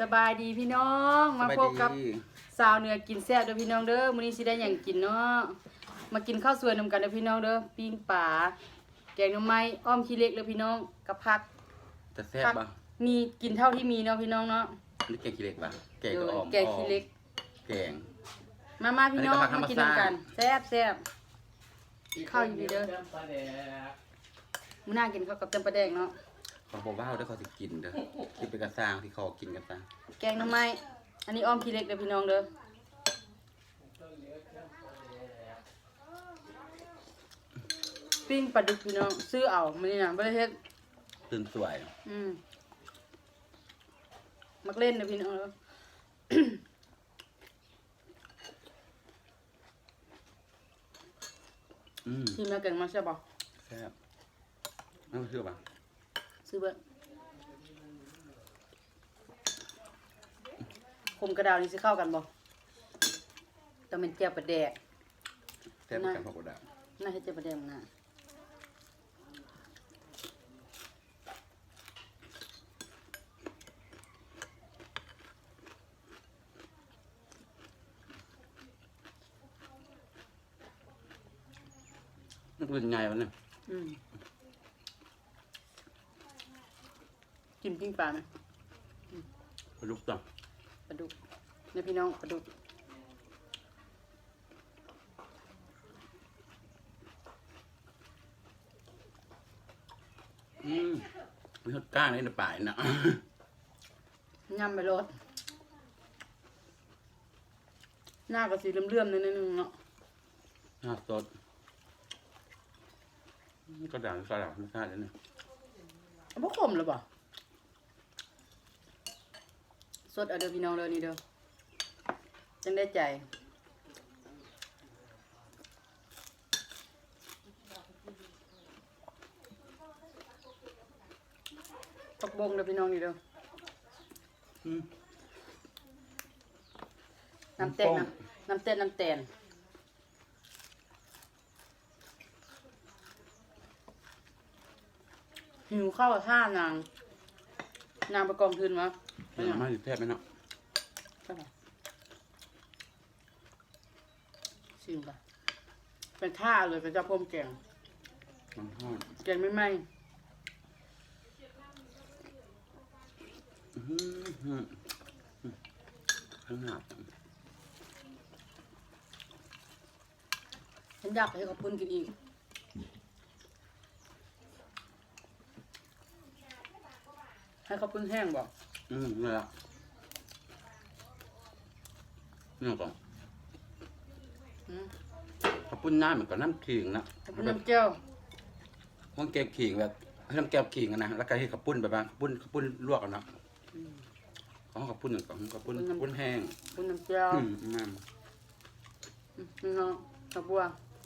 สบายดีพี่น้อง มาพบกับสบายดีสาวเหนือกินแซ่บเด้อพี่น้องเด้อมื้อนี้สิได้หยังกินเนาะ มากินข้าวสวยนำกันเด้อพี่น้องเด้อ ปิ้งปลาแกงหน่อไม้อ้อมขี้เหล็กเด้อพี่น้องกับผักจะแซ่บผัป่ะมีกินเท่าที่มีเนาะพี่น้องเนาะอันนี้แกงขี้เหล็กป่ะแกงก็ออกแกงขี้เหล็ก แกง มามาพี่น้องอันนี้ก็ผักธรรมมากินชาตินำกันแซ่บแซ่บข้าวอยู่ดีเด้อมื้อหน้ากินข้าวกับเต็มปลาแดงเนาะ เขาบอกว่าเขาได้เขาสิกินเด้อคิดเป็นกระซางที่เขากินกันซะแกงหน่อไม้ อันนี้อ้อมขี้เหล็กเด้อพี่น้องเด้อปิ้งปลาดุกพี่น้อง ซื้อเอามื้อนี้น่ะบ่ได้เฮ็ดตื่นสวย อืมมักเล่นนะพี่น้องเนอะอืมทีมเราเก่งมากใช่ปะแซ่บนั่นก็คือป่ะ ซื้อเบิ้คมกระดาวนี่สิเข้ากันบ่ต้องเป็นเจียวปลาแดกแซ่บเหมือนกันพอกระดาษน่าจะเจียวปลาแดกมันน่ะนั่นเป็นไงวะเนี่ย อืมกินปิ้งปลาไหมปลาลูกต่อปลาดุกเนี่ยพี่น้องปลาดุกอืมมีทอดก้างในป่ายนะยำไปรสหน้าก็สีเลื่อมๆนิดนึงเนาะน่าสดกระดาษกระดาษไม่ใช่แล้วเนี่ยเอาพวกขมหรือเปล่า สดเอาเด้อพี่น้องเด้อนี่เด้อจังได้ใจตกบงเด้อพี่น้องนี่เด้ออืมน้ำเต้นน้ำน้ำเต้นน้ำแตนหิวข้าวท่านาง นางไปกองทุนวะ เป็นอา มาอยู่แทบไหมเนาะใช่ปะชิมปะเป็นท่าเลยเป็นเจ้าพรมแกงมันทอดแกงไม่ไหมอื้อหือหือข้างหน้าฉันอยากให้เขาพุ่นกินอีกให้เขาพุ่นแห้งบอก อืมนี่แหละนี่ก่อนอืมข้าวปุ้นหน้าเหมือนกับน้ำขิงนะเขาพุ่นน้ำเจียวห้องแกงขิงแบบให้น้ำแก้วขิงอะนะแล้วก็ให้ข้าวปุ้นแบบว่าข้าวปุ้นข้าวปุ้นลวกกันเนาะอืมของข้าวปุ้นหนึ่งของข้าวปุ้นข้าวปุ้นน้ำข้าวปุ้นแห้งพุ่นน้ำเจียวอืมนั่นอืมนี่เนาะตะบัว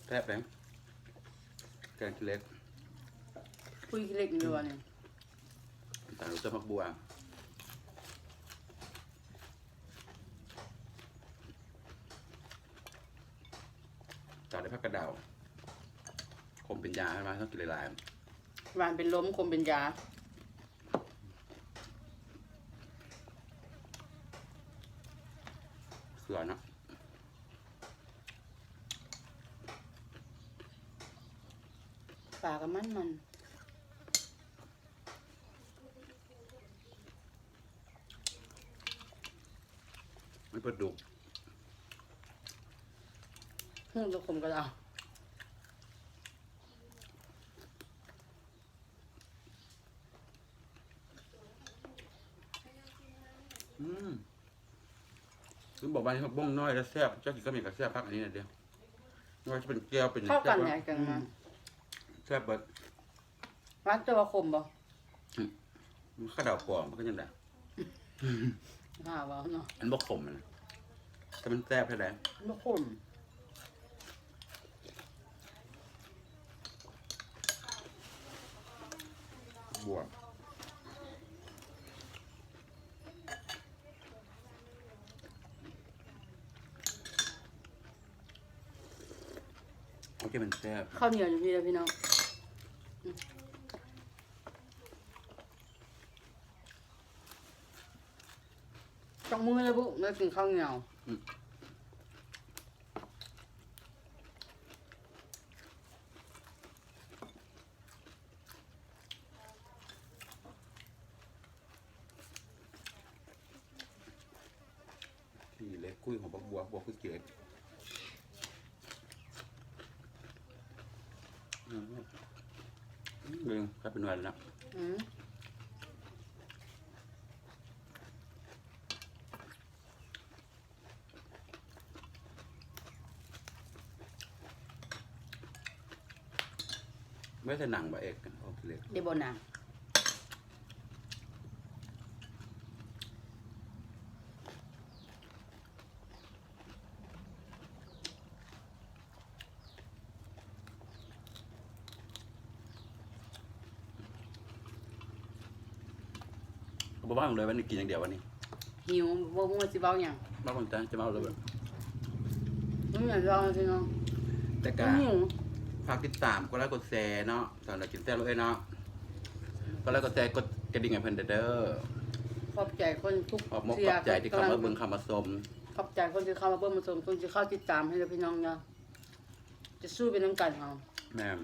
แซ่บเลยแกงเล็กคุยขี้เล็กอยู่วะเนี่ยแต่รู้จักมักบัว ต่อด้วยผักกระเดาวคมเป็นยาใช่ไหมต้องกินหลายๆหวานเป็นล้มคมเป็นยาเขือเนาะปลากับมันมันไม่ปลา ดุกหูตัวคมก็เอาอืมคือบอกว่าผักบ้งน้อยแล้วแซ่บเจ้ากินก็มีกับแซ่บพักอันนี้นะเดียวไม่ว่าจะเป็นแก้วเป็นเข้ากันแซ่บเนี่ยกันมาแซ่บเบิดหวานตัวคมบ่มันข้าวดาวปลอมมันก็ยังได้ข้าวเนาะอันบ่ขมอะนะแต่มันแซ่บแท้บ่คม วกโอเคมันแซ่บข้าวเหนียวอยู่พี่แล้วพี่น้องจังมือเลยบุแล้วกินข้าวเหนียว คุยของบักบัวบัวคือเกล็ดอืมเรื่องก็เป็นวันแล้วอืมไม่ใช่หนังบะเอกกันโอเคเลยเดี๋ยวบนนาง บ้าบ้างเลยวันนี้กินอย่างเดียววันนี้หิวบ่มัวสิเบาอย่างบ้าบางจังจะมาเอาเลยแบบมันอยากลองสิเนาะแต่มักานหิวฝากติดตามกดไลค์กดแชร์เนาะตอนเรากินแซ่บเลยเนาะกดไลค์กดแชร์กดกระดิ่งให้เพิ่นเด้อขอบใจคนทุกขอบมกเสีขอบใจที่เข้ามาเบิ่งเข้ามาชมขอบใจคนที่เข้ามาเบิ่งมาชมคนที่เข้าติดตามให้เราพี่น้องเนาะจะสู้เป็นน้ำกันเฮาแม่ม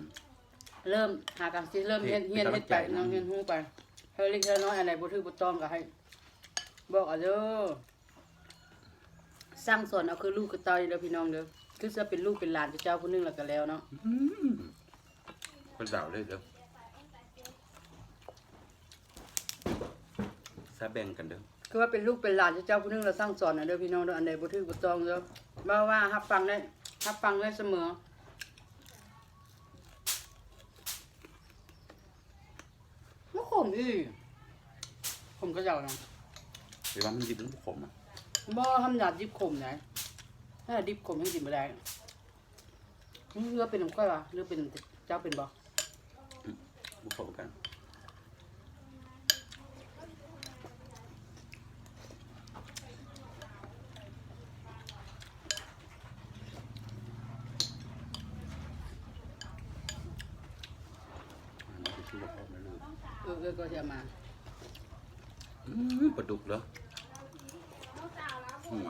เริ่มหากันสิเริ่มเฮียนที่เฮียนที่เฮ็ดไปกำลังใจนะน้องเฮียนฮู้ไป เฮาเล็กเฮาน้อยอะไรบ่ถือบ่ต้องก็ให้ บอกเอาเด้อสร้างสอนเอาคือลูกคือเต้าเด้อพี่น้องเด้อคือจะเป็นลูกเป็นหลานเจ้าผู้หนึงแล้วก็แล้วเนาะอืมคนดาวเลยเด้อซาแบ่งกันเด้อคือว่าเป็นลูกเป็นหลานเจ้าผู้หนึงแล้วสร้างสอนเอาเด้อพี่น้องเด้ออันใดบ่ถือบ่ต้องเด้อว่าว่ารับฟังได้รับฟังได้เสมอบ่ข มอีผมก็เจ้านะหรือว่ามันยิบมันขมอะบ่ทำหยาดดิบขมไหนถ้าดิบขมยังกินบ่ได้นี่เรือเป็นน้ำก้อยวะเรือเป็นเจ้าเป็นบ่มันขมกันอันนี้คือชื่อว่าพ่อแม่ลูก เออเออก็จะมาอืมปลาดุกเหรอหัว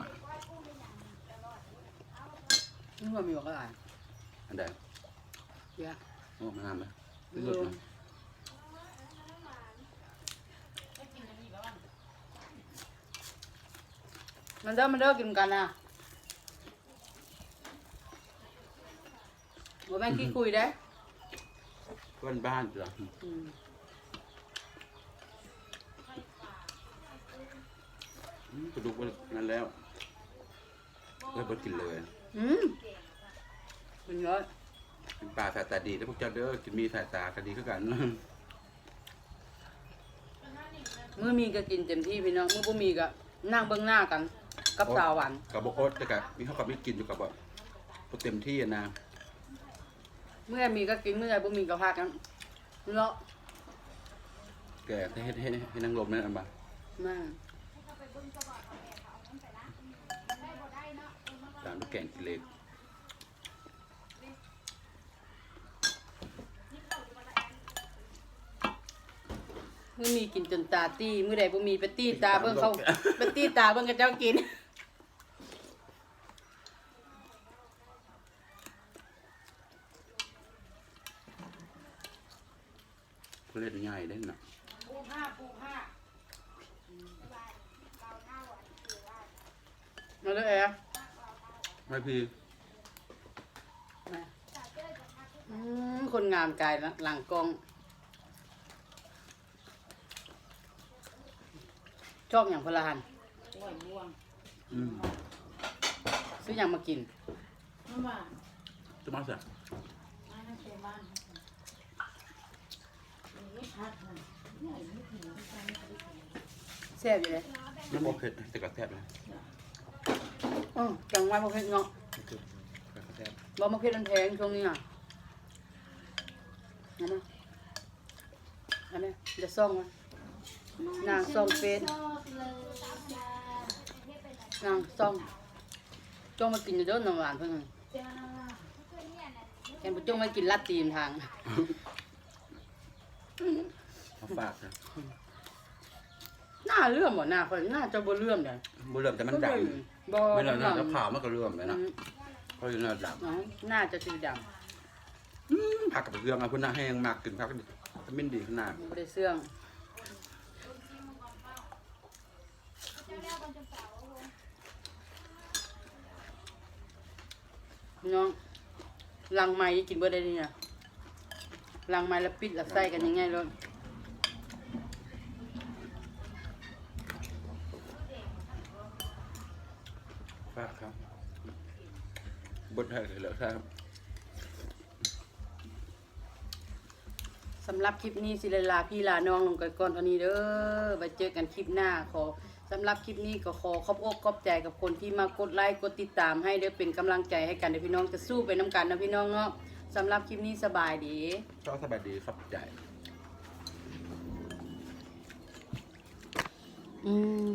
นี่ว่ามีบอกอะไรอันใดเยอะโอ้มางามไหมเอเป็นหลุดอเนาะมันเด้อมันเด้อกินกันนะบ่แม่นขี้คุยได้เพื่อนบ้านจ้ะอืมอื ปลาดุกมันนั่นแล้วเลยบ่กินเลยอืมมันเยอะเป็นปลาสายตาดีแล้วพวกเจ้าเด้อกินมีสายตาก็ดีคือกันมื้อมีก็กินเต็มที่พี่น้องมื้อบ่มีก็นั่งเบิ่งหน้ากัน กับสาวหวานกับบ่อดแต่ก็มีเขากับไม่กินอยู่กับแบบบ่เต็มที่อะนะเมื่อมีก็กินเมื่อบ่มีก็พากันเลาะแกให้ให้ให้ให้นั่งลมนั่นอันบ่มาตามด้วยแกงกิเลสมื้อมีกินจนตาตี้มื้อใดบ่มีไปตี้ตาเบิ่งเขาไปตี้ตาเบิ่งกับเจ้ากินเล่นง่ายได้น่ะปูผ้าปูผ้ามาเลยแอร์ ไม่พี่มาอืมคนงามกายนะหลังกล้อง ชอบอย่างพลหันหวยม่วงอืมซื้ออย่างมากิน น้ำหวานจะมาซะมาน้ำเต็มบ้านนี่พัดมันนี่ไม่ถึงไม่ใช่ไม่ได้ถึงแซ่บอยู่เลยมันบ่เผ็ดแต่ก็แซ่บนะ อ๋อจังหวะมะเขือเนาะบ่มะเขือมันแพงช่วงนี้อะเอามาอามาเดี๋ยวซ่องมานางซ่องเฟซนางซ่องจ้องมากินอยู่เด้อน้ำหวานเพิ่นแกนบ่จ้องมากินลัดตีนทางมาฝากนะ เลื่อมบ่หน้าคนหน้าจะบ่เลื่อมเลยบ่เริ่มแต่มันดบ่ำไม่บ่แล้วนะแล้วขาวมันก็เริ่มเลยอืนะมก็อยู่น่าดอ๋อหน้าจะสีดำผักกับเรื่องอะคุณน่าแห้งมากกินผักดิวิตามินดีขนาดำบ่ได้เสื่องน้องลังไม้กินเบ่ได้นี่นะลังไม้แล้วปิดแล้วใส่กันยังไงเลย บดให้เลยเหรอครับสำหรับคลิปนี้สิเลลาพี่ลาน้องลงกันก่อนเท่านี้เด้อไว้เจอกันคลิปหน้าขอสำหรับคลิปนี้ก็ขอขอบอกขอบใจกับคนที่มากดไลค์กดติดตามให้เด้อเป็นกำลังใจให้กันเด้อพี่น้องจะสู้ไปน้ำกันนะพี่น้องเนาะสำหรับคลิปนี้สบายดีก็สบายดีครับใจ อืม